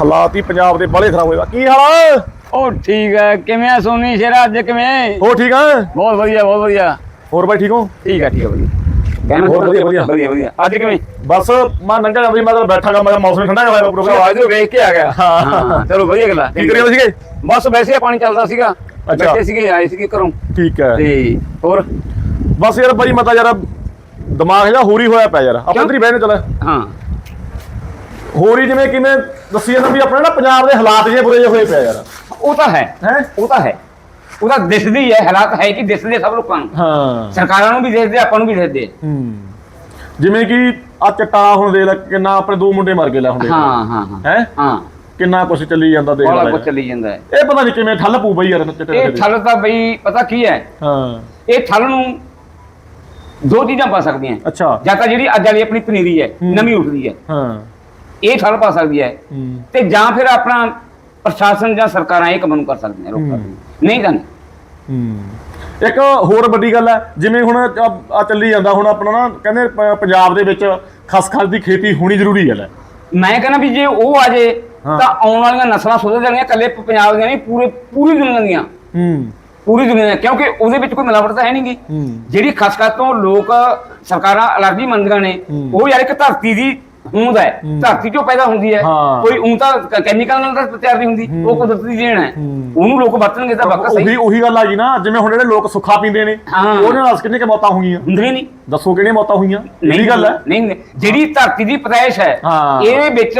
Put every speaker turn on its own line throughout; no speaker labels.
ਹਾਲਾਤ ਹੀ ਪੰਜਾਬ ਦੇ ਬੜੇ ਖਰਾਬ ਹੋਏ ਵਾ ਕੀ ਹਾਲ ਆ?
ਉਹ ਠੀਕ ਹੈ। ਕਿਵੇਂ ਆ ਸੋਨੀ ਸ਼ੇਰਾ ਅੱਜ ਕਿਵੇਂ?
ਹੋ ਠੀਕ ਆ?
ਬਹੁਤ ਵਧੀਆ ਬਹੁਤ ਵਧੀਆ।
ਹੋਰ ਬਾਈ ਠੀਕ ਹੋ?
ਠੀਕ ਹੈ ਠੀਕ ਹੈ ਵਧੀਆ।
ਹੋਰ ਵਧੀਆ, ਵਧੀਆ।
ਅੱਜ ਕਿਵੇਂ?
ਬਸ ਮੈਂ ਨੰਗਾ ਜਾਂਦੀ ਮੈਂ ਤਾਂ ਬੈਠਾਗਾ ਮੈਂ ਮੌਸਮ ਠੰਡਾ ਹੋਇਆ ਪ੍ਰੋਗਰਾਮ
ਅੱਜ ਵੇਖ ਕੇ ਆ ਗਿਆ।
ਹਾਂ।
ਚਲੋ ਵਧੀਆ ਗੱਲ ਆ।
ਕੀ ਸੀਗੇ?
ਬਸ ਵੈਸੇ ਪਾਣੀ ਚੱਲਦਾ ਸੀਗਾ। ਬੈਠੇ ਸੀਗੇ ਆਏ ਸੀਗੇ ਘਰੋਂ।
ਠੀਕ ਹੈ।
ਤੇ ਹੋਰ?
ਬਸ ਯਾਰ ਬਾਈ ਮਤਾ ਯਾਰ ਦਿਮਾਗ ਜਿਹਾ ਹੋਰੀ ਹੋਇਆ ਪਿਆ ਯਾਰ। ਆਪਾਂ ਚੱਲ।
ਹਾਂ।
ਹੋਰੀ ਜਿਵੇਂ ਕਿਵੇਂ ਦੱਸੀ ਜਾਂਦਾ ਵੀ ਆਪਣੇ ਨਾ ਪੰਜਾਬ ਦੇ ਹਾਲਾਤ ਜੇ ਬੁਰੇ ਜਿਹੇ ਹੋਏ ਪਿਆ ਯਾਰ।
ਉਹ ਤਾਂ ਹੈ।
ਹੈ?
ਉਹ ਤਾਂ ਹੈ। ਉਹ ਤਾਂ ਦਿਸਦੀ ਹੈ ਹਾਲਾਤ ਹੈ ਕਿ ਦਿਸਦੇ ਸਭ ਲੋਕਾਂ ਨੂੰ।
ਹਾਂ।
ਸਰਕਾਰਾਂ ਨੂੰ ਵੀ ਦਿਸਦੇ ਆਪਾਂ ਨੂੰ ਵੀ ਦਿਸਦੇ।
ਹੂੰ। ਜਿਵੇਂ ਕਿ ਆ ਚਟਾ ਹੁਣ ਦੇ ਲੈ ਕਿੰਨਾ ਆਪਣੇ ਦੋ ਮੁੰਡੇ ਮਰ ਗਏ ਲੈ ਹੁਣ
ਹਾਂ ਹਾਂ ਹਾਂ।
ਹੈ?
ਹਾਂ।
ਕਿੰਨਾ ਕੁਛ ਚੱਲੀ ਜਾਂਦਾ ਦੇਖ
ਬੜਾ
ਲੈ।
ਕੁਝ ਚੱਲੀ ਜਾਂਦਾ ਹੈ।
ਇਹ ਪਤਾ ਨਹੀਂ ਕਿਵੇਂ ਠੱਲ ਪੂ ਬਈ ਯਾਰ ਚਿੱਟੇ
ਇਹ ਥਲ ਤਾਂ ਬਈ ਪਤਾ ਕੀ ਹੈ?
ਹਾਂ।
ਇਹ ਥਲ ਨੂੰ ਦੋ ਚੀਜ਼ਾਂ ਪਾ ਸਕਦੀਆਂ।
ਅੱਛਾ।
ਜਾਂ ਤਾਂ ਜਿਹੜੀ ਅੱਜ ਵਾਲੀ ਆਪਣੀ ਪਨੀਰੀ ਹੈ
ਹੂੰ।
ਨਵੀਂ ਉੱਠਦੀ ਹੈ।
ਹਾਂ।
ਇਹ ਥਲ ਪਾ ਸਕਦੀ ਹੈ। ਤੇ ਜਾਂ ਫਿਰ ਆਪਣਾ ਪ੍ਰਸ਼ਾਸਨ ਜਾਂ ਸਰਕਾਰਾਂ ਇਹ ਕੰਮ ਨੂੰ ਕਰ ਸਕਦੀਆਂ ਰੋਕ। ਸਕਦੀਆਂ। ਨਹੀਂ ਤਾਂ
ਇੱਕ ਹੋਰ ਵੱਡੀ ਗੱਲ ਹੈ ਜਿਵੇਂ ਹੁਣ ਆ ਚੱਲੀ ਜਾਂਦਾ ਹੁਣ ਆਪਣਾ ਨਾ ਕਹਿੰਦੇ ਪੰਜਾਬ ਦੇ ਵਿੱਚ ਖਸਖਸ ਦੀ ਖੇਤੀ ਹੋਣੀ ਜ਼ਰੂਰੀ ਹੈ। ਲੈ
ਮੈਂ ਕਹਿੰਦਾ ਵੀ ਜੇ ਉਹ ਆ ਜੇ। ਤਾਂ ਆਉਣ ਵਾਲੀਆਂ ਨਸਲਾਂ ਸੁਧਰ ਜਾਣਗੀਆਂ ਇਕੱਲੇ ਪੰਜਾਬ ਦੀਆਂ ਨਹੀਂ ਪੂਰੇ ਪੂਰੀ ਦੁਨੀਆ ਦੀਆਂ।
ਹੂੰ।
ਪੂਰੀ ਦੁਨੀਆ ਕਿਉਂਕਿ ਉਹਦੇ ਵਿੱਚ ਕੋਈ ਮਿਲਾਵਟ ਤਾਂ ਹੈ ਨਹੀਂਗੀ ਜਿਹੜੀ ਖਸਖਸ ਤੋਂ ਲੋਕ ਸਰਕਾਰਾਂ ਅਲਰਜੀ ਮੰਨਦੀਆਂ ਨੇ। ਉਹ ਯਾਰ ਇੱਕ ਧਰਤੀ ਦੀ ਹੋਂਦ ਹੈ।
ਹੂੰ।
ਧਰਤੀ ਚੋਂ ਪੈਦਾ ਹੁੰਦੀ ਹੈ।
ਹਾਂ।
ਕੋਈ ਊਂ ਤਾਂ ਕੈਮੀਕਲ ਨਾਲ ਤਾਂ ਤਿਆਰ ਨਹੀਂ ਹੁੰਦੀ। ਉਹ ਕੁਦਰਤੀ ਦੇਣ ਹੈ। ਉਹਨੂੰ ਲੋਕ ਵਰਤਣਗੇ ਤਾਂ ਵਾਕਾ ਸਹੀ
ਉਹੀ ਗੱਲ ਆ ਗਈ ਨਾ। ਜਿਵੇਂ ਹੁਣ ਜਿਹੜੇ ਲੋਕ ਸੁੱਖਾ ਪੀਂਦੇ ਨੇ
ਹਾਂ।
ਉਹਦੇ ਨਾਲ ਕਿੰਨੇ ਕਿ ਮੌਤਾਂ ਹੋਈਆਂ?
ਹੁੰਦੀਆਂ ਨਹੀਂ।
ਦੱਸੋ ਕਿਹੜੀਆਂ ਮੌਤਾਂ ਹੋਈਆਂ? ਇਹੀ ਗੱਲ ਹੈ।
ਨਹੀਂ ਨਹੀਂ। ਜਿਹੜੀ ਧਰਤੀ ਦੀ ਪਦਾਇਸ਼ ਹੈ
ਹਾਂ।
ਇਹਦੇ ਵਿੱਚ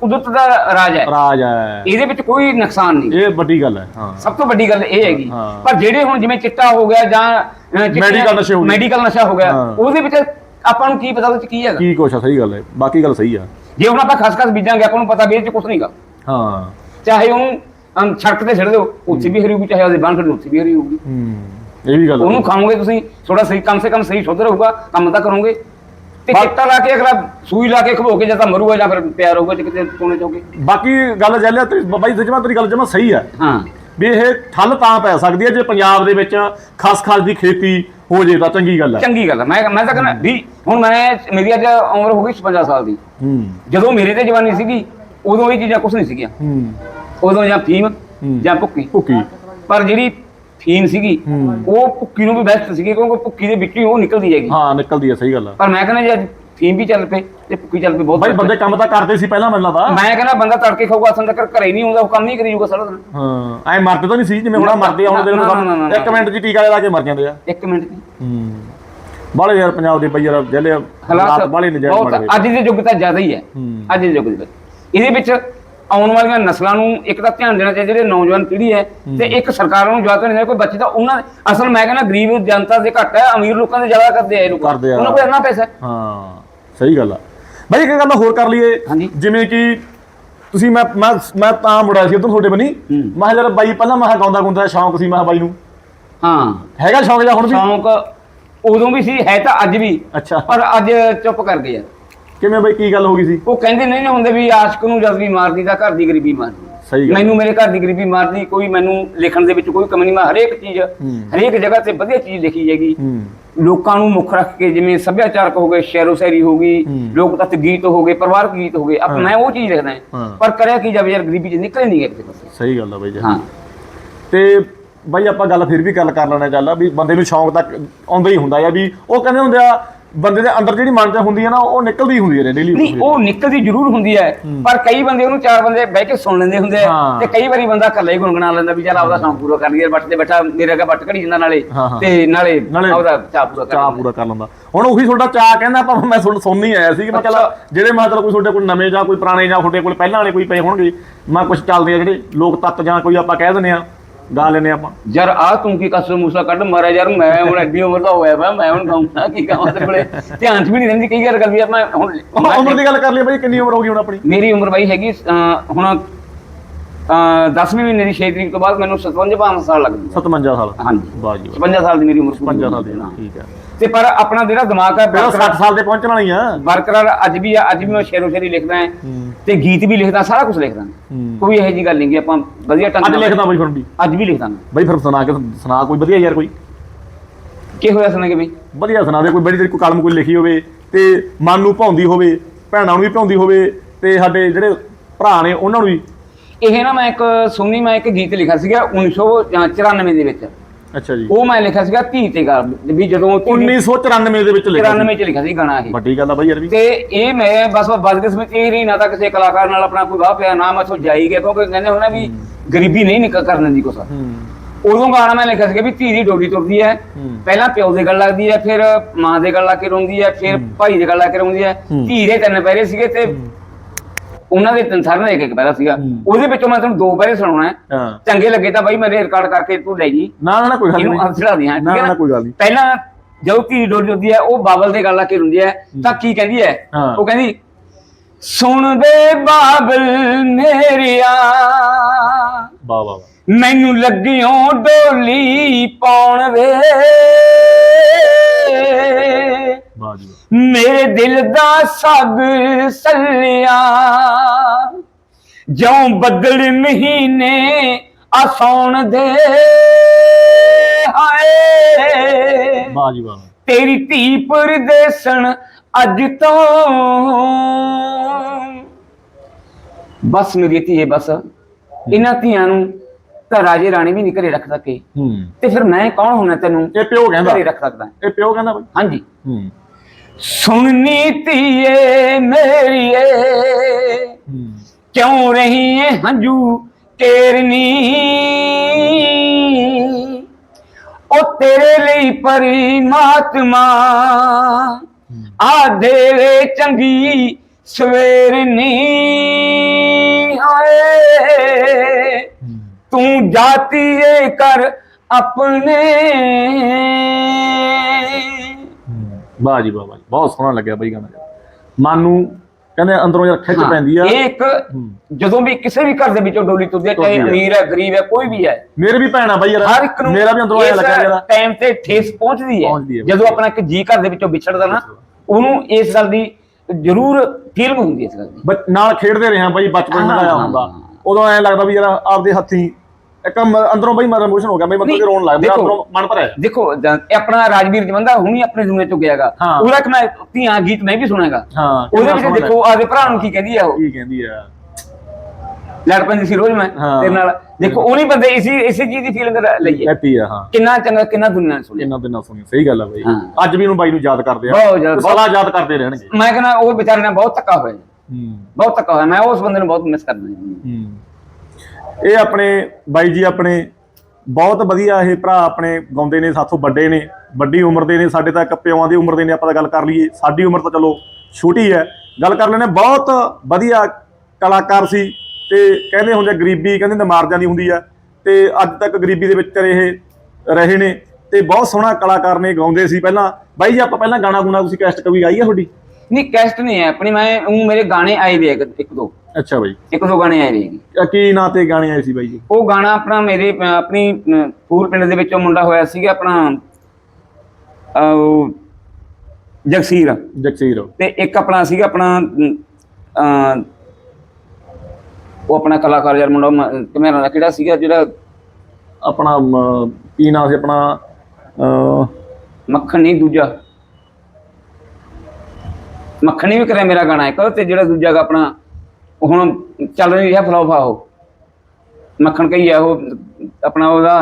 ਕੁਦਰਤ ਦਾ ਰਾਜ ਹੈ।
ਰਾਜ ਹੈ।
ਇਹਦੇ ਵਿੱਚ ਕੋਈ ਨੁਕਸਾਨ ਨਹੀਂ।
ਇਹ ਵੱਡੀ ਗੱਲ ਹੈ। ਹਾਂ।
ਸਭ ਤੋਂ ਵੱਡੀ ਗੱਲ ਇਹ ਹੈਗੀ।
ਹਾਂ।
ਪਰ ਜਿਹੜੇ ਹੁਣ ਜਿਵੇਂ ਚਿੱਟਾ ਹੋ ਗਿਆ ਜਾਂ ਅਹ, ਚਿੱਟੀਆਂ-
Medical ਨਸ਼ੇ ਹੋ ਗਏ।
medical ਨਸ਼ਾ ਹੋ ਗਿਆ
ਹਾਂ।
ਉਹਦੇ ਵਿੱਚ ਆਪਾਂ ਨੂੰ ਕੀ ਪਤਾ ਉਹਦੇ ਵਿੱਚ ਕੀ ਹੈਗਾ?
ਕੀ ਕੁਛ ਆ ਸਹੀ ਗੱਲ ਹੈ। ਬਾਕੀ ਗੱਲ ਸਹੀ ਆ।
ਜੇ ਹੁਣ ਆਪਾਂ ਖਸਖਸ ਬੀਜਾਂਗੇ ਆਪਾਂ ਨੂੰ ਪਤਾ ਵੀ ਇਹ ਚ ਕੁਝ ਨਹੀਂਗਾ
ਹਾਂ।
ਚਾਹੇ ਉਹਨੂੰ ਅਮ, ਸੜਕ ਤੇ ਛੱਡ ਦਿਓ ਉੱਥੇ ਵੀ ਹਰੀ ਹੋਊਗੀ ਚਾਹੇ ਉਹਦੇ ਬਾਹਰ ਛੱਡੋ ਉੱਥੇ ਵੀ ਹਰੀ ਹੋਊਗੀ
ਹੂੰ ਇਹ ਵੀ ਗੱਲ ਆ।
ਉਹਨੂੰ ਖਾਓਗੇ ਤੁਸੀਂ ਥੋੜਾ ਸਹੀ ਕਮ ਸੇ ਕਮ ਸਹੀ ਸ਼ੁੱਧ ਰਹੂਗਾ ਕੰਮ ਤਾਂ ਕਰੋਗੇ। ਤੇ ਚਿੱਟਾ ਲਾ ਕੇ ਅਗਲਾ ਸੂਈ ਲਾ ਕੇ ਖਵੋ ਕੇ ਜਾਂ ਤਾਂ ਮਰੂਗਾ ਜਾਂ ਫਿਰ ਪਿਆਰ ਹੋਊਗਾ ਜੇ ਕਿਤੇ ਕੋਨੇ ਚੋਗੇ
ਬਾਕੀ ਗੱਲ ਜੈਲਿਆ ਤੇਰੀ ਬਾਈ ਜਮਾ ਤੇਰੀ ਗੱਲ ਜਮਾ ਸਹੀ ਹੈ
ਹਾਂ।
ਵੀ ਇਹ ਠੱਲ ਤਾਂ ਪੈ ਸਕਦੀ ਹੈ ਜੇ ਪੰਜਾਬ ਦੇ ਵਿੱਚ ਖਸਖਸ ਦੀ ਖੇਤੀ ਹੋ ਜੇ ਤਾਂ ਚੰਗੀ ਗੱਲ ਹੈ
ਚੰਗੀ ਗੱਲ ਹੈ ਮੈਂ ਮੈਂ ਤਾਂ ਕਹਿੰਦਾ ਵੀ ਹੁਣ ਮੈਂ ਮੇਰੀ ਅੱਜ ਉਮਰ ਹੋ ਗਈ 56 ਸਾਲ ਦੀ।
ਹੂੰ।
ਜਦੋਂ ਮੇਰੇ ਤੇ ਜਵਾਨੀ ਸੀਗੀ ਉਦੋਂ ਇਹ ਚੀਜ਼ਾਂ ਕੁਝ ਨਹੀਂ ਸੀਗੀਆਂ।
ਹੂੰ।
ਉਦੋਂ ਜਾਂ ਫੀਮ। ਜਾਂ ਭੁੱਕੀ।
ਭੁੱਕੀ।
ਪਰ ਜਿਹੜੀ ਫੀਮ ਸੀਗੀ। ਉਹ ਭੁੱਕੀ ਨੂੰ ਵੀ ਬੈਸਟ ਸੀਗੀ ਕਿਉਂਕਿ ਭੁੱਕੀ ਦੇ ਵਿੱਚੋਂ ਹੀ ਉਹ ਨਿਕਲਦੀ ਹੈਗੀ।
ਹਾਂ ਨਿਕਲਦੀ ਹੈ ਸਹੀ ਗੱਲ ਹੈ
ਪਰ ਮੈਂ ਕਹਿੰਦਾ ਜੇ ਅੱਜ ਫੀਮ ਵੀ ਚੱਲ ਪਏ ਤੇ ਭੁੱਕੀ ਚੱਲ ਪਏ ਬਹੁਤ
ਬਾਈ ਬੰਦੇ ਕੰਮ ਤਾਂ ਕਰਦੇ ਸੀ ਪਹਿਲਾਂ ਮੈਨੂੰ ਲੱਗਦਾ।
ਮੈਂ ਕਹਿੰਦਾ ਬੰਦਾ ਤੜਕੇ ਖਾਊਗਾ ਅਸਲ ਤੱਕ ਘਰੇ ਨਹੀਂ ਆਉਂਦਾ ਉਹ ਕੰਮ ਨਹੀਂ ਕਰੀ ਜਾਊਗਾ ਸਾਰਾ ਦਿਨ।
ਹਾਂ ਐ ਮਰਦੇ ਤਾਂ ਨਹੀਂ ਸੀ ਜਿਵੇਂ ਹੁਣ ਮਰਦੇ ਆ ਹੁਣ ਦੇ
ਨਾ, ਨਾ, ਨਾ, ਨਾ,
ਇੱਕ ਮਿੰਟ ਦੀ ਟੀਕਾ ਲਾ ਕੇ ਮਰ ਜਾਂਦੇ ਆ।
ਇੱਕ ਮਿੰਟ ਦੀ
ਹੂੰ। ਬਾਲੇ ਯਾਰ ਪੰਜਾਬ ਦੇ ਬਈ ਯਾਰ ਜੈਲੇ ਹਾਲਾਤ ਬਾਲੇ
ਬਹੁਤ-
ਬਣ ਗਏ।
ਅੱਜ ਦੇ ਯੁੱਗ ਤਾਂ ਜ਼ਿਆਦਾ ਹੀ ਹੈ।
ਹੂੰ।
ਅੱਜ ਦੇ ਯੁੱਗ ਦੇ ਵਿੱਚ। ਇਹਦੇ ਵਿੱਚ ਆਉਣ ਵਾਲੀਆਂ ਨਸਲਾਂ ਨੂੰ ਇੱਕ ਤਾਂ ਧਿਆਨ ਦੇਣਾ ਚਾਹੀਦਾ ਜਿਹੜੇ ਨੌਜਵਾਨ ਪੀੜ੍ਹੀ ਹੈ ਤੇ ਇੱਕ ਸਰਕਾਰਾਂ ਨੂੰ ਜ਼ਿਆਦਾ ਨਹੀਂ ਕੋਈ ਬੱਚੇ ਤਾਂ ਉਹਨਾਂ ਅਸਲ ਮੈਂ ਕਹਿੰਦਾ ਗਰੀਬ ਜਨਤਾ ਦੇ ਘੱਟ ਹੈ ਅਮੀਰ ਲੋਕਾਂ ਦੇ ਜ਼ਿਆਦਾ ਕਰਦੇ ਆ ਇਹ ਲੋਕ। ਉਹਨਾਂ ਕੋਲ ਇੰਨਾ ਪੈਸਾ ਹੈ।
ਹਾਂ। ਸਹੀ ਗੱਲ ਆ। ਬਾਈ ਇੱਕ ਗੱਲ ਹੋਰ ਕਰ ਲਈਏ। ਜਿਵੇਂ ਕਿ ਤੁਸੀਂ ਮੈਂ ਮੈਂ ਮੈਂ ਤਾਂ ਮੁੜਿਆ ਸੀ ਉਦੋਂ ਤੁਹਾਡੇ ਬਣੀ। ਮੈਂ ਯਾਰ ਬਾਈ ਪਹਿਲਾਂ ਮੈਂ ਗਾਉਂਦਾ ਗੁੰਦਾ ਸ਼ੌਂਕ ਸੀ ਮੈਂ ਬਾਈ ਨੂੰ।
ਹਾਂ।
ਹੈਗਾ ਸ਼ੌਂਕ ਜਾਂ ਹੁਣ ਵੀ?
ਸ਼ੌਂਕ ਉਦੋਂ ਵੀ ਸੀ ਹੈ ਤਾਂ ਅੱਜ ਵੀ।
ਅੱਛਾ।
ਪਰ ਅੱਜ ਚੁੱਪ ਕਰ ਗਏ ਆ।
ਕਿਵੇਂ ਬਾਈ ਕੀ ਗੱਲ ਹੋ ਗਈ ਸੀ?
ਉਹ ਕਹਿੰਦੇ ਨਹੀਂ ਹੁੰਦੇ ਵੀ ਆਸ਼ਕ ਨੂੰ ਜਦ ਵੀ ਮਾਰਦੀ ਤਾਂ ਘਰ ਦੀ ਗਰੀਬੀ ਮਾਰਦੀ।
ਸਹੀ ਗੱਲ।
ਮੈਨੂੰ ਮੇਰੇ ਘਰ ਦੀ ਗਰੀਬੀ ਮਾਰਦੀ ਕੋਈ ਮੈਨੂੰ ਲਿਖਣ ਦੇ ਵਿੱਚ ਕੋਈ ਕਮੀ ਨਹੀਂ ਮੈਂ ਹਰੇਕ ਚੀਜ਼। ਹਰੇਕ ਜਗ੍ਹਾ ਤੇ ਵਧੀਆ ਚੀਜ਼ ਲਿਖੀ ਜਾਏਗੀ ਲੋਕਾਂ ਨੂੰ ਮੁੱਖ ਰੱਖ ਕੇ ਜਿਵੇਂ ਸੱਭਿਆਚਾਰਕ ਹੋ ਗਏ ਸ਼ੇਰੋ ਸ਼ਾਇਰੀ ਹੋ ਗਈ। ਲੋਕ ਤੱਤ ਗੀਤ ਹੋ ਗਏ ਪਰਿਵਾਰਕ ਗੀਤ ਹੋ ਗਏ ਮੈਂ ਉਹ ਚੀਜ਼ ਲਿਖਦਾ
ਹਾਂ।
ਹਾਂ। ਪਰ ਕਰਿਆ ਕੀ ਜਾਵੇ ਯਾਰ ਗਰੀਬੀ ਚ ਨਿਕਲੇ ਨਹੀਂ ਗਏ ਕਿਸੇ ਪਾਸੇ।
ਸਹੀ ਗੱਲ ਆ ਬਾਈ ਜੀ।
ਹਾਂ।
ਤੇ ਬਾਈ ਆਪਾਂ ਗੱਲ ਫਿਰ ਵੀ ਗੱਲ ਕਰ ਲੈਣਾ ਚੱਲ ਆ ਵੀ ਬੰਦੇ ਨੂੰ ਸ਼ੌਂਕ ਤਾਂ ਆਉਂਦਾ ਹੀ ਹੁੰਦਾ ਆ ਵੀ ਉਹ ਕਹਿੰਦੇ ਹੁੰਦੇ ਆ ਬੰਦੇ ਦੇ ਅੰਦਰ ਜਿਹੜੀ ਮਨ ਚ ਹੁੰਦੀ ਆ ਨਾ ਉਹ ਨਿਕਲਦੀ ਹੁੰਦੀ ਹੈ ਡੇਲੀ
ਨਹੀਂ ਉਹ ਨਿਕਲਦੀ ਜ਼ਰੂਰ ਹੁੰਦੀ ਹੈ ਪਰ ਕਈ ਬੰਦੇ ਉਹਨੂੰ ਚਾਰ ਬੰਦੇ ਬਹਿ ਕੇ ਸੁਣ ਲੈਂਦੇ ਹੁੰਦੇ ਆ
ਹਾਂ।
ਤੇ ਕਈ ਵਾਰੀ ਬੰਦਾ ਇਕੱਲਾ ਹੀ ਗੁੰਗਣਾ ਲੈਂਦਾ ਵੀ ਚੱਲ ਆਪਦਾ ਸ਼ੌਂਕ ਪੂਰਾ ਕਰ ਲਈਏ ਬੱਟ ਤੇ ਬੈਠਾ ਮੇਰੇ ਅੱਗੇ ਬੱਟ ਘੜੀ ਜਾਂਦਾ ਨਾਲੇ
ਹਾਂ, ਹਾਂ।
ਤੇ ਨਾਲੇ ਆਪਦਾ ਚਾਹ ਪੂਰਾ ਕਰ
ਚਾਹ। ਪੂਰਾ ਕਰ ਲੈਂਦਾ ਹੁਣ ਉਹੀ ਤੁਹਾਡਾ ਚਾਹ ਕਹਿੰਦਾ ਪਰ ਮੈਂ ਸੁਣ ਸੁਣ ਨਹੀਂ ਆਇਆ ਸੀ ਕਿ ਮੈਂ ਚੱਲ ਜਿਹੜੇ ਮਤਲਬ ਕੋਈ ਤੁਹਾਡੇ ਕੋਲ ਨਵੇਂ ਜਾਂ ਕੋਈ ਪੁਰਾਣੇ ਜਾਂ ਤੁਹਾਡੇ ਕੋਲ ਪਹਿਲਾਂ ਵਾਲੇ ਕੋਈ ਪਏ ਹੋਣਗੇ ਮੈਂ ਕੁਝ ਚੱਲਦੇ ਆ ਜਿਹੜੇ ਲੋਕ ਤੱਤ ਜਾਂ ਕੋਈ ਆਪਾਂ ਕਹਿ ਦਿੰਦੇ ਆ ਗਾ ਲੈਨੇ ਆਪਾਂ।
ਯਾਰ ਆ ਤੂੰ ਕੀ ਕਸਰ ਮੂਸਾ ਕੱਢ ਮਾਰਿਆ ਯਾਰ ਮੈਂ ਹੁਣ ਐਡੀ ਉਮਰ ਦਾ ਹੋਇਆ ਵਾ ਮੈਂ ਹੁਣ ਗਾਉਂਦਾ ਕੀ ਕਹਾਂ ਤੇਰੇ ਕੋਲੇ। ਧਿਆਨ ਚ ਵੀ ਨਹੀਂ ਰਹਿੰਦੀ ਕਈ ਗੱਲ ਵੀ ਆ ਮੈਂ ਹੁਣ
ਉਮਰ ਦੀ ਗੱਲ ਕਰ ਲਈ ਬਾਈ ਕਿੰਨੀ ਉਮਰ ਹੋ ਗਈ ਹੁਣ ਆਪਣੀ?
ਮੇਰੀ ਉਮਰ ਬਾਈ ਹੈਗੀ ਹੁਣ 10ਵੀਂ ਮਹੀਨੇ ਦੀ 6 ਤਰੀਕ ਤੋਂ ਬਾਅਦ ਮੈਨੂੰ 57 ਸਾਲ ਲੱਗਦੀ
57 ਸਾਲ।
ਹਾਂਜੀ।
ਵਾਹ ਜੀ ਵਾਹ।
55 ਸਾਲ ਦੀ ਮੇਰੀ ਉਮਰ ਪੂਰੀ
55 ਸਾਲ ਦੀ। ਠੀਕ ਹੈ।
ਤੇ ਪਰ ਆਪਣਾ ਜਿਹੜਾ ਦਿਮਾਗ ਹੈ
ਫਿਰ 60
ਬਰਕਰਾਰ
ਸਾਲ ਦੇ ਪਹੁੰਚਣ ਵਾਲੀ ਆ।
ਬਰਕਰਾਰ ਅੱਜ ਵੀ ਆ ਅੱਜ ਵੀ ਮੈਂ ਸ਼ੇਰੋ ਸ਼ੇਰੀ ਲਿਖਦਾ ਹਾਂ ਤੇ ਗੀਤ ਵੀ ਲਿਖਦਾ ਸਾਰਾ ਕੁਝ ਲਿਖਦਾ। ਕੋਈ ਇਹੋ ਜੀ ਗੱਲ ਨਹੀਂ ਕਿ ਆਪਾਂ ਵਧੀਆ ਢੰਗ
ਅੱਜ
ਨਾਲ-
ਲਿਖਦਾ ਬਾਈ ਵੀ।
ਅੱਜ ਵੀ ਲਿਖਦਾ।
ਬਾਈ ਫਿਰ ਸੁਣਾ ਕੇ ਸੁਣਾ ਕੋਈ ਵਧੀਆ ਯਾਰ ਕੋਈ।
ਕੀ ਹੋਇਆ ਸੁਣਾਂਗੇ ਬਈ?
ਵਧੀਆ ਸੁਣਾ ਦੇ ਕੋਈ ਬੜੀ ਕੋਈ ਕਲਮ ਕੋਈ ਲਿਖੀ ਹੋਵੇ ਤੇ ਮਨ ਨੂੰ ਭਾਉਂਦੀ ਹੋਵੇ ਭੈਣਾਂ ਨੂੰ ਵੀ ਭਾਉਂਦੀ ਹੋਵੇ ਤੇ ਸਾਡੇ ਜਿਹੜੇ ਭਰਾ ਨੇ ਉਹਨਾਂ ਨੂੰ ਵੀ
ਇਹ ਨਾ ਮੈਂ ਇੱਕ ਸੁਣੀ ਮੈਂ ਇੱਕ ਗੀਤ ਲਿਖਿਆ ਸੀਗਾ 1994 ਦੇ ਵਿੱਚ।
ਅੱਛਾ ਜੀ।
ਉਹ ਮੈਂ ਲਿਖਿਆ ਸੀਗਾ ਧੀ ਤੇ ਗੱਲ ਵੀ ਜਦੋਂ ਧੀ ਨੇ
1994 ਦੇ ਵਿੱਚ ਲਿਖਿਆ
94 ਚ ਲਿਖਿਆ ਸੀ ਗਾਣਾ ਇਹ।
ਵੱਡੀ ਗੱਲ ਆ ਬਾਈ ਯਾਰ ਵੀ
ਤੇ ਇਹ ਮੈਂ ਬਸ ਬਦਕਿਸਮਤੀ ਇਹ ਰਹੀ ਨਾ ਤਾਂ ਕਿਸੇ ਕਲਾਕਾਰ ਨਾਲ ਆਪਣਾ ਕੋਈ ਵਾਹ ਪਿਆ ਨਾ ਮੈਥੋਂ ਜਾਈ ਗਿਆ ਕਿਉਂਕਿ ਕਹਿੰਦੇ ਹੁੰਦਾ ਵੀ ਗਰੀਬੀ ਨਹੀਂ ਨਿਕਲ ਕਰਨ ਦੀ ਕੁਛ।
ਹੂੰ।
ਉਦੋਂ ਗਾਣਾ ਮੈਂ ਲਿਖਿਆ ਸੀਗਾ ਵੀ ਧੀ ਦੀ ਡੋਲੀ ਤੁਰਦੀ ਹੈ। ਪਹਿਲਾਂ ਪਿਓ ਦੇ ਗੱਲ ਲੱਗਦੀ ਹੈ ਫਿਰ ਮਾਂ ਦੇ ਗੱਲ ਲਾ ਕੇ ਰੋਂਦੀ ਹੈ ਫਿਰ ਭਾਈ ਦੇ ਗੱਲ ਲਾ ਕੇ ਰੋਂਦੀ ਹੈ।
ਹੂੰ।
ਧੀ ਦੇ ਤਿੰਨ ਪੈਰੇ ਸੀਗੇ ਤੇ ਉਹਨਾਂ ਦੇ ਤਿੰਨ ਸਾਰਿਆਂ ਦਾ ਇੱਕ ਇੱਕ ਪੈਰਾ ਸੀਗਾ।
ਹੂੰ।
ਉਹਦੇ ਵਿੱਚੋਂ ਮੈਂ ਤੁਹਾਨੂੰ ਦੋ ਪੈਰੇ ਸੁਣਾਉਣਾ ਹੈ।
ਹਾਂ।
ਚੰਗੇ ਲੱਗੇ ਤਾਂ ਬਾਈ ਮੇਰੇ ਰਿਕਾਰਡ ਕਰਕੇ ਤੂੰ ਲੈ ਜੀ।
ਨਾ ਨਾ ਕੋਈ ਗੱਲ
ਇਹਨੂੰ
ਨਹੀਂ।
ਅਸਲਾ ਦੀਆਂ।
ਨਾ ਨਾ ਕੋਈ ਗੱਲ ਨਹੀਂ।
ਪਹਿਲਾਂ ਜਦੋਂ ਧੀ ਡੋਲੀ ਹੁੰਦੀ ਹੈ ਉਹ ਬਾਬਲ ਦੇ ਗੱਲ ਕੇ ਰੋਂਦੀ ਹੈ ਤਾਂ ਕੀ ਕਹਿੰਦੀ ਹੈ?
ਹਾਂ।
ਉਹ ਕਹਿੰਦੀ ਸੁਣ ਦੇ ਬਾਬਲ ਮੇਰਿਆ
ਵਾਹ ਵਾਹ।
ਮੈਨੂੰ ਲੱਗਿਓ ਡੋਲੀ ਪਾਉਣ ਵੇ। ਮੇਰੇ ਦਿਲ ਦਾ ਸਗ ਸੱਲਿਆ। ਜਿਉਂ ਬੱਦਲ ਮਹੀਨੇ ਆਸੌਣ ਦੇ ਹਾਏ।
ਵਾਹ ਜੀ ਵਾਹ
ਤੇਰੀ ਧੀ ਪਰਦੇਸਣ ਅੱਜ ਤੋਂ। ਬਸ ਮੇਰੀ ਧੀਏ ਬਸ। ਇਹਨਾਂ ਧੀਆਂ ਨੂੰ ਤਾਂ ਰਾਜੇ ਰਾਣੀ ਵੀ ਨਹੀਂ ਘਰੇ ਰੱਖ ਸਕੇ। ਤੇ ਫਿਰ ਮੈਂ ਕੌਣ ਹੋਣਾ ਤੈਨੂੰ?
ਇਹ ਪਿਓ ਕਹਿੰਦਾ।
ਘਰੇ ਰੱਖ ਸਕਦਾ।
ਇਹ ਪਿਓ ਕਹਿੰਦਾ ਬਾਈ।
ਹਾਂਜੀ।
ਹੂੰ।
ਸੁਣਨੀ ਧੀਏ ਮੇਰੀਏ। ਕਿਉਂ ਰਹੀ ਏ ਹੰਝੂ ਕੇਰਨੀ ਉਹ ਤੇਰੇ ਲਈ ਪਰਮਾਤਮਾ। ਆ ਦੇਵੇ ਚੰਗੀ ਸਵੇਰਨੀ।
ਆਏ
ਤੂੰ ਜਾਤੀ ਏ ਕਰ ਆਪਣੇ।
ਵਾਹ ਜੀ ਵਾਹ ਵਾਹ ਜੀ। ਬਹੁਤ ਸੋਹਣਾ ਲੱਗਿਆ ਬਾਈ ਗਾਣਾ ਯਾਰ। ਮਨ ਨੂੰ ਕਹਿੰਦੇ ਅੰਦਰੋਂ ਯਾਰ ਖਿੱਚ ਪੈਂਦੀ ਆ
ਇਹ ਇੱਕ। ਜਦੋਂ ਵੀ ਕਿਸੇ ਵੀ ਘਰ ਦੇ ਵਿੱਚੋਂ ਡੋਲੀ ਤੁਰਦੀ ਹੈ ਚਾਹੇ
ਤੁਰਦੀ ਹੈ।
ਅਮੀਰ ਹੈ ਗਰੀਬ ਹੈ ਕੋਈ ਵੀ ਹੈ
ਮੇਰੇ ਵੀ ਭੈਣਾ ਬਾਈ ਯਾਰ
ਹਰ ਇੱਕ ਨੂੰ
ਮੇਰਾ ਵੀ ਅੰਦਰੋਂ ਆਇਆ ਲੱਗਾ ਯਾਰ
ਟਾਈਮ ਤੇ ਠੇਸ ਪਹੁੰਚਦੀ
ਪਹੁੰਚਦੀ
ਹੈ
ਹੈ।
ਜਦੋਂ ਆਪਣਾ ਇੱਕ ਜੀ ਘਰ ਦੇ ਵਿੱਚੋਂ ਵਿਛੜਦਾ ਨਾ ਉਹਨੂੰ ਇਸ ਗੱਲ ਦੀ ਜ਼ਰੂਰ ਫੀਲਿੰਗ ਹੁੰਦੀ ਹੈ ਇਸ ਗੱਲ ਦੀ
ਬੱਚ- ਨਾਲ ਖੇਡਦੇ ਰਹੇ ਹਾਂ ਬਾਈ ਬਚਪਨ
ਹਾਂ,
ਦਾ ਆਇਆ
ਹਾਂ,
ਹੁੰਦਾ
ਹਾਂ।
ਉਦੋਂ ਐ ਲੱਗਦਾ ਵੀ ਯਾਰ ਆਪਦੇ ਹੱਥੀਂ ਇੱਕ ਮ- ਅੰਦਰੋਂ ਬਾਈ ਮੇਰਾ ਇਮੋਸ਼ਨ ਹੋ ਗਿਆ ਮੈਂ ਮਤਲਬ ਕਿ ਰੋਣ ਲੱਗ ਪਿਆ
ਦੇਖੋ,
ਅੰਦਰੋਂ ਮਨ ਭਰਿਆ।
ਦੇਖੋ ਜਾਂ- ਇਹ ਆਪਣਾ ਰਾਜਵੀਰ ਜਵੰਦਾ ਹੁਣੀ ਆਪਣੇ ਦੁਨੀਆ ਚੋਂ ਗਿਆਗਾ
ਹਾਂ।
ਉਹਦਾ ਇੱਕ ਮੈਂ ਧੀਆਂ ਗੀਤ ਮੈਂ ਵੀ ਸੁਣਾਗਾ
ਹਾਂ
ਉਹਦੇ
ਕਿੰਨਾ
ਵਿੱਚ
ਸੋਹਣਾ
ਦੇਖੋ ਆਦੇ ਭਰਾ ਨੂੰ ਕੀ ਕਹਿੰਦੀ ਆ ਉਹ?
ਕੀ ਕਹਿੰਦੀ ਆ?
ਲੜ ਪੈਂਦੀ ਸੀ ਰੋਜ਼ ਮੈਂ
ਹਾਂ।
ਤੇਰੇ ਨਾਲ। ਦੇਖੋ ਉਹਨੀ ਬੰਦੇ ਇਸੇ ਇਸੇ ਚੀਜ਼ ਦੀ ਫੀਲਿੰਗ ਲਈਏ
ਕਹਤੀ ਆ ਹਾਂ।
ਕਿੰਨਾ ਚੰਗਾ ਕਿੰਨਾ ਦੁਨੀਆ ਨੇ ਸੁਣਿਆ
ਇਹਨਾਂ ਸੁਣੀ ਸਹੀ ਗੱਲ ਆ ਬਾਈ।
ਹਾਂ।
ਅੱਜ ਵੀ ਇਹਨੂੰ ਬਾਈ ਨੂੰ ਯਾਦ ਕਰਦੇ ਆ।
ਬਹੁਤ ਜ਼ਿਆਦਾ,
ਤੇ ਸਦਾ ਯਾਦ ਕਰਦੇ ਰਹਿਣਗੇ।
ਮੈਂ ਕਹਿੰਦਾ ਉਹ ਵਿਚਾਰੇ ਨਾਲ ਬਹੁਤ ਧੱਕਾ ਹੋਇਆ।
ਹੂੰ।
ਬਹੁਤ ਧੱਕਾ ਹੋਇਆ। ਮੈਂ ਉਸ ਬੰਦੇ ਨੂੰ ਬਹੁਤ ਮਿਸ ਕਰਦਾ ਹੂੰ।
ਇਹ ਆਪਣੇ ਬਾਈ ਜੀ ਆਪਣੇ ਬਹੁਤ ਵਧੀਆ ਇਹ ਭਰਾ ਆਪਣੇ ਗਾਉਂਦੇ ਨੇ, ਸਾਥੋਂ ਵੱਡੇ ਨੇ, ਵੱਡੀ ਉਮਰ ਦੇ ਨੇ, ਸਾਡੇ ਤਾਂ ਇੱਕ ਪਿਓਾਂ ਦੀ ਉਮਰ ਦੇ ਨੇ, ਆਪਾਂ ਤਾਂ ਗੱਲ ਕਰ ਲਈਏ, ਸਾਡੀ ਉਮਰ ਤਾਂ ਚਲੋ ਛੋਟੀ ਹੈ। ਗੱਲ ਕਰ ਲੈਣੇ ਬਹੁਤ ਵਧੀਆ ਕਲਾਕਾਰ ਸੀ ਤੇ ਕਹਿੰਦੇ ਹੁੰਦੇ ਗਰੀਬੀ ਕਹਿੰਦੇ ਨੇ ਮਾਰ ਜਾਂਦੀ ਹੁੰਦੀ ਆ ਤੇ ਅੱਜ ਤੱਕ ਗਰੀਬੀ ਦੇ ਵਿੱਚ ਰਹੇ ਰਹੇ ਨੇ ਤੇ ਬਹੁਤ ਸੋਹਣਾ ਕਲਾਕਾਰ ਨੇ, ਗਾਉਂਦੇ ਸੀ ਪਹਿਲਾਂ। ਬਾਈ ਜੀ, ਆਪਾਂ ਪਹਿਲਾਂ ਗਾਣਾ ਗੁਣਾ ਤੁਸੀਂ ਕੈਸਟ ਕਵੀ ਗਾਈ ਆ ਤੁਹਾਡੀ?
ਨਹੀਂ ਕੈਸਟ ਨਹੀਂ ਹੈ, ਆਪਣੀ ਮੈਂ ਉਹ ਮੇਰੇ ਗਾਣੇ ਆਏ ਵੀ ਇੱਕ ਇੱਕ ਦੋ।
ਅੱਛਾ ਬਾਈ।
ਇੱਕ ਦੋ ਗਾਣੇ ਆਏ ਵੇ ਹੈਗੇ।
ਅ, ਕੀ ਨਾਂ ਤੇ ਗਾਣੇ ਆਏ ਸੀ ਬਾਈ ਜੀ?
ਉਹ ਗਾਣਾ ਆਪਣਾ ਮੇਰੇ ਆਪਣੀ ਪੂਰ ਪਿੰਡ ਦੇ ਵਿੱਚੋਂ ਮੁੰਡਾ ਹੋਇਆ ਸੀਗਾ ਆਪਣਾ ਉਹ ਜਗਸੀਰ।
ਜਗਸੀਰ।
ਤੇ ਇੱਕ ਆਪਣਾ ਸੀਗਾ ਆਪਣਾ ਅਮ, ਉਹ ਆਪਣਾ ਕਲਾਕਾਰ ਯਾਰ ਮੁੰਡਾ ਮ- ਕਿਵੇਂ ਦਾ ਕਿਹੜਾ ਸੀਗਾ ਜਿਹੜਾ
ਆਪਣਾ ਅਮ, ਕੀ ਨਾਂ ਸੀ ਆਪਣਾ? ਅ,
ਮੱਖਣ ਨਹੀਂ ਦੂਜਾ। ਮੱਖਣੀ ਵੀ ਕਰਿਆ ਮੇਰਾ ਗਾਣਾ ਇੱਕ ਤੇ ਜਿਹੜਾ ਦੂਜਾ ਗਾ ਆਪਣਾ ਹੁਣ ਚੱਲ ਰਿਹਾ ਫਲੋਫਾ ਉਹ ਮੱਖਣ ਕਹੀ ਆ ਉਹ ਆਪਣਾ ਉਹਦਾ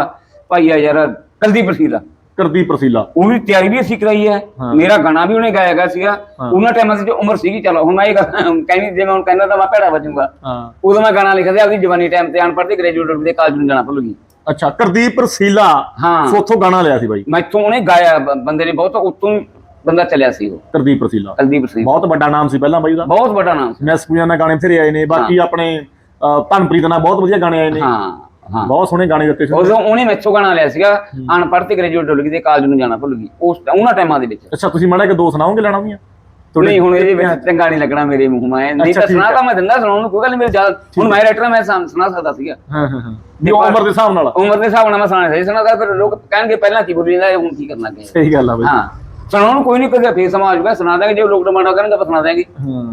ਭਾਈ ਆ ਯਾਰ ਕਲਦੀਪ ਸੀਲਾ
ਕਰਦੀ ਪ੍ਰਸੀਲਾ
ਉਹ ਵੀ ਤਿਆਰੀ ਵੀ ਅਸੀਂ ਕਰਾਈ ਹੈ।
ਹਾਂ।
ਮੇਰਾ ਗਾਣਾ ਵੀ ਉਹਨੇ ਗਾਇਆ ਗਿਆ ਸੀਗਾ।
ਹਾਂ।
ਉਹਨਾਂ ਟਾਈਮਾਂ 'ਚ ਜੋ ਉਮਰ ਸੀਗੀ ਚਲੋ ਹੁਣ ਮੈਂ ਇਹ ਗੱਲ ਕਹਿੰਦੀ ਜੇ ਮੈਂ ਹੁਣ ਕਹਿੰਦਾ ਤਾਂ ਮੈਂ ਭੈੜਾ ਵੱਜੂਗਾ।
ਹਾਂ।
ਉਦੋਂ ਮੈਂ ਗਾਣਾ ਲਿਖਿਆ ਸੀ ਆਪਦੀ ਜਵਾਨੀ ਟਾਈਮ ਤੇ ਅਨਪੜ੍ਹ ਤੇ ਗ੍ਰੈਜੂਏਟ ਦੇ ਕਾਲਜ ਨੂੰ ਜਾਣਾ ਭੁੱਲ
ਅੱਛਾ ਕਰਦੀਪ ਪ੍ਰਸੀਲਾ
ਹਾਂ।
ਸੋਥੋਂ ਗਾਣਾ ਲਿਆ ਸੀ ਬਾਈ।
ਮੈਥੋਂ ਉਹਨੇ ਗਾਇਆ ਬ- ਬੰਦੇ ਨੇ ਬਹੁਤ ਉਤੋਂ ਹੀ ਬੰਦਾ ਚੱਲਿਆ ਸੀ ਉਹ।
ਕਰਦੀਪ ਪ੍ਰਸੀਲਾ
ਕਲਦੀਪ ਸਿੰਘ
ਬਹੁਤ ਵੱਡਾ ਨਾਮ ਸੀ ਪਹਿਲਾਂ ਬਾਈ ਦਾ
ਬਹੁਤ ਵੱਡਾ ਨਾਮ ਸੀ।
ਪੂਜਾ ਨਾਲ ਗਾਣੇ ਫਿਰੇ ਆਏ ਨੇ। ਬਾਕੀ ਆਪਣੇ ਧਨਪ੍ਰੀਤ ਨਾਲ ਬਹੁਤ ਵਧੀਆ ਗਾਣੇ ਆਏ ਨੇ।
ਹਾਂ ਹਾਂ।
ਬਹੁਤ ਸੋਹਣੇ ਗਾਣੇ ਦਿੱਤੇ ਸੀ।
ਉਦੋਂ ਉਹਨੇ ਮੈਥੋਂ ਗਾਣਾ ਲਿਆ ਸੀਗਾ ਅਨਪੜ੍ਹ ਤੇ ਗ੍ਰੈਜੂਏਟ ਡੁੱਲ ਗਈ ਤੇ ਕਾਲਜ ਨੂੰ ਜਾਣਾ ਭੁੱਲ ਗਈ। ਉਸ ਉਹਨਾਂ ਟਾਈਮਾਂ ਦੇ ਵਿੱਚ।
ਅੱਛਾ ਤੁਸੀਂ ਮਾੜਾ ਕਿ ਦੋ ਸੁਣਾਓਗੇ ਲੈਣਾ ਵੀ
ਨਹੀਂ ਹੁਣ ਇਹਦੇ ਵਿੱਚ ਚੰਗਾ ਨਹੀਂ ਲੱਗਣਾ ਮੇਰੇ ਮੂੰਹ ਮੈਂ। ਨਹੀਂ ਤਾਂ ਸੁਣਾ
ਹੈ।
ਤਾਂ ਮੈਂ ਦਿੰਦਾ ਸੁਣਾਉਣ ਨੂੰ ਕੋਈ ਗੱਲ ਨਹੀਂ ਮੇਰੇ ਜ਼ਿਆਦਾ ਹੁਣ ਮੈਂ ਰਾਈਟਰ ਮੈਂ ਸੁਣਾ ਸਕਦਾ ਸੀਗਾ।
ਹਾਂ ਹਾਂ ਹਾਂ। ਵੀ ਉਮਰ ਦੇ ਹਿਸਾਬ ਨਾਲ
ਉਮਰ ਦੇ ਹਿਸਾਬ ਨਾਲ ਮੈਂ ਸੁਣਾ ਸਹੀ ਸੁਣਾਦਾ ਫਿਰ ਲੋਕ ਕਹਿਣਗੇ ਪਹਿਲਾਂ ਕੀ ਬੋਲੀ ਜਾਂਦਾ ਹੁਣ ਕੀ ਕਰਨ ਲੱਗੇ
ਸਹੀ ਗੱਲ ਆ ਬਾਈ।
ਹਾਂ। ਸੁਣਾਉਣ ਕੋਈ ਨਹੀਂ ਕਦੇ ਫੇਰ ਸਮਾਂ ਆਜੂਗਾ ਸੁਣਾ ਦਾਂਗੇ ਜੇ ਲੋਕ ਡਿਮਾਂਡ ਕਰਨਗੇ ਆਪਾਂ ਸੁਣਾ ਦਾਂਗੇ
ਹਾਂ।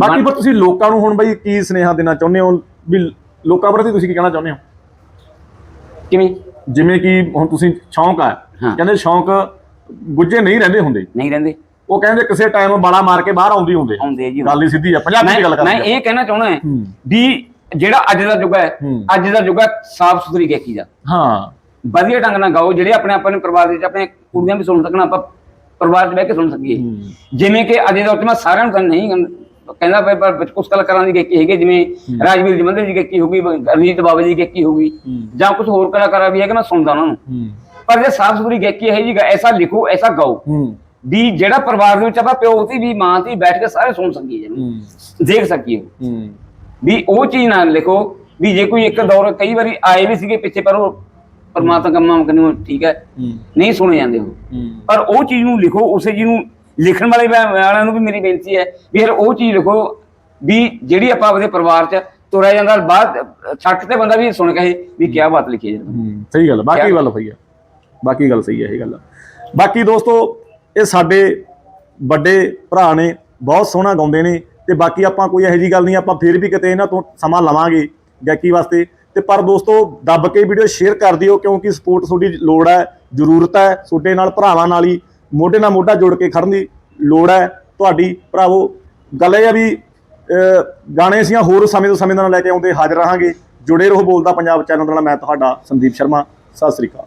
ਬਾਕੀ ਫਿਰ ਤੁਸੀਂ ਲੋਕਾਂ ਨੂੰ ਹੁਣ ਬਾਈ ਕੀ ਸੁਨੇਹਾ ਦੇਣਾ ਚਾਹੁੰਦੇ ਹੋ? ਵੀ ਲੋਕਾਂ ਪ੍ਰਤੀ ਤੁਸੀਂ ਕੀ ਕਹਿਣਾ ਚਾਹੁੰਦੇ ਹੋ?
ਕਿਵੇਂ?
ਜਿਵੇਂ ਕਿ ਹੁਣ ਤੁਸੀਂ ਸ਼ੌਂਕ ਆ। ਕਹਿੰਦੇ ਸ਼ੌਂਕ ਗੁੱਜੇ ਨਹੀਂ ਰਹਿੰਦੇ ਹੁੰਦੇ।
ਨਹੀਂ ਰਹਿੰਦੇ।
ਉਹ ਕਹਿੰਦੇ ਕਿਸੇ ਟਾਈਮ ਬਾਲਾ ਮਾਰ ਕੇ ਬਾਹਰ ਆਉਂਦੀ ਹੁੰਦੇ।
ਆਉਂਦੇ ਜੀ।
ਗੱਲ ਹੀ ਸਿੱਧੀ ਆ ਪੰਜਾਬੀ ਦੀ ਗੱਲ
ਮੈਂ ਮੈਂ
ਕਰਦੇ ਆ।
ਇਹ ਕਹਿਣਾ ਚਾਹੁੰਦਾ। ਵੀ ਜਿਹੜਾ ਅੱਜ ਦਾ ਯੁੱਗ ਹੈ। ਅੱਜ ਦਾ ਯੁੱਗ ਹੈ ਸਾਫ਼ ਸੁਥਰੀ ਗਾਇਕੀ ਦਾ।
ਹਾਂ।
ਵਧੀਆ ਢੰਗ ਨਾਲ ਗਾਓ ਜਿਹੜੇ ਆਪਣੇ ਆਪਣੇ ਪਰਿਵਾਰ ਦੇ ਵਿੱਚ ਆਪਣੇ ਕੁੜੀਆਂ ਵੀ ਸੁਣ ਸਕਣ ਆਪਾਂ ਪਰਿਵਾਰ 'ਚ ਬਹਿ ਕੇ ਸੁਣ ਸਕੀਏ। ਜਿਵੇਂ ਕਿ ਅੱਜ ਉੱਤੇ ਮੈਂ ਸਾਰਿਆਂ ਨੂੰ ਤਾਂ ਨਹੀਂ ਕਹਿੰਦਾ- ਵੀ ਪਰ ਕੁਝ ਕਲਾਕਾਰਾਂ ਦੀ ਗਾਇਕੀ ਹੈਗੀ ਜਿਵੇਂ ਰਾਜਵੀਰ ਜਮੰਦਰ ਦੀ ਗਾਇਕੀ ਹੋਗੀ ਰਣਜੀਤ ਬਾਬਾ ਜੀ ਗਾਇਕੀ ਹੋਗੀ। ਜਾਂ ਕੁਝ ਹੋਰ ਕਲਾਕਾਰਾਂ ਵੀ ਹੈਗੇ ਮੈਂ ਸੁਣਦਾ ਉਹਨਾਂ ਨੂੰ। ਪਰ ਜੇ ਸਾਫ਼ ਸੁਥਰੀ ਗਾਇਕੀ ਹੈ ਜੀ ਐਸਾ ਲਿਖੋ ਐਸਾ ਗਾਓ ਵੀ ਜਿਹੜਾ ਪਰਿਵਾਰ ਦੇ ਵਿੱਚ ਆਪਾਂ ਪਿਓ ਦੀ ਵੀ ਮਾਂ ਦੀ ਬੈਠ ਕੇ ਸਾਰੇ ਸੁਣ ਸਕੀਏ ਦੇਖ ਸਕੀਏ। ਵੀ ਉਹ ਚੀਜ਼ ਨਾ ਲਿਖੋ ਵੀ ਜੇ ਕੋਈ ਇੱਕ ਦੌਰ ਕਈ ਵਾਰੀ ਆਏ ਵੀ ਸੀਗੇ ਪਿੱਛੇ ਪਰ ਉਹ ਪਰਮਾਤਮਾ ਕੰਮਾਂ ਕੰਨੂ ਠੀਕ ਹੈ।
ਹੂੰ।
ਨਹੀਂ ਸੁਣੇ ਜਾਂਦੇ ਉਹ।
ਹੂੰ।
ਪਰ ਉਹ ਚੀਜ਼ ਨੂੰ ਲਿਖੋ ਉਸੇ ਚੀਜ਼ ਨੂੰ ਲਿਖਣ ਵਾਲੇ ਵਾਲਿਆਂ ਨੂੰ ਵੀ ਮੇਰੀ ਬੇਨਤੀ ਹੈ ਵੀ ਫਿਰ ਉਹ ਚੀਜ਼ ਲਿਖੋ ਵੀ ਜਿਹੜੀ ਆਪਾਂ ਆਪਦੇ ਪਰਿਵਾਰ 'ਚ ਤੁਰਿਆ ਜਾਂਦਾ ਬਾਅਦ ਛੱਟ ਤੇ ਬੰਦਾ ਵੀ ਸੁਣ ਕਹੇ ਵੀ ਕਿਆ ਬਾਤ ਲਿਖੀ ਹੈ। ਜੀ
ਹੂੰ ਸਹੀ ਗੱਲ ਬਾਕੀ ਗੱਲ ਸਹੀ ਆ ਬਾਕੀ ਗੱਲ ਸਹੀ ਹੈ ਇਹ ਗੱਲ ਬਾਕੀ ਦੋਸਤੋ ਇਹ ਸਾਡੇ ਵੱਡੇ ਭਰਾ ਨੇ ਬਹੁਤ ਸੋਹਣਾ ਗਾਉਂਦੇ ਨੇ ਤੇ ਬਾਕੀ ਆਪਾਂ ਕੋਈ ਇਹੋ ਜੀ ਗੱਲ ਨਹੀਂ ਆਪਾਂ ਫੇਰ ਵੀ ਕਿਤੇ ਇਹਨਾਂ ਤੋਂ ਸਮਾਂ ਲਵਾਂਗੇ ਗਾਇਕੀ ਵਾਸਤੇ। ਤੇ ਪਰ ਦੋਸਤੋ, ਦੱਬ ਕੇ ਵੀਡੀਓ ਸ਼ੇਅਰ ਕਰ ਦਿਓ, ਕਿਉਂਕਿ ਸਪੋਰਟ ਤੁਹਾਡੀ ਲੋੜ ਹੈ, ਜ਼ਰੂਰਤ ਹੈ, ਤੁਹਾਡੇ ਨਾਲ, ਭਰਾਵਾਂ ਨਾਲ ਹੀ, ਮੋਢੇ ਨਾਲ ਮੋਢਾ ਜੋੜ ਕੇ ਖੜਨ ਦੀ ਲੋੜ ਹੈ, ਤੁਹਾਡੀ, ਭਰਾਵੋ। ਗੱਲ ਇਹ ਆ ਵੀ ਗਾਣੇ ਅਸੀਂ ਹੋਰ ਸਮੇਂ ਤੋਂ ਸਮੇਂ ਦੇ ਨਾਲ ਲੈ ਕੇ ਆਉਂਦੇ ਹਾਜ਼ਰ ਰਹਾਂਗੇ। ਜੁੜੇ ਰਹੋ ਬੋਲਦਾ ਪੰਜਾਬ ਚੈਨਲ ਨਾਲ, ਮੈਂ ਤੁਹਾਡਾ ਸੰਦੀਪ ਸ਼ਰਮਾ, ਸਤਿ ਸ੍ਰੀ ਅਕਾਲ।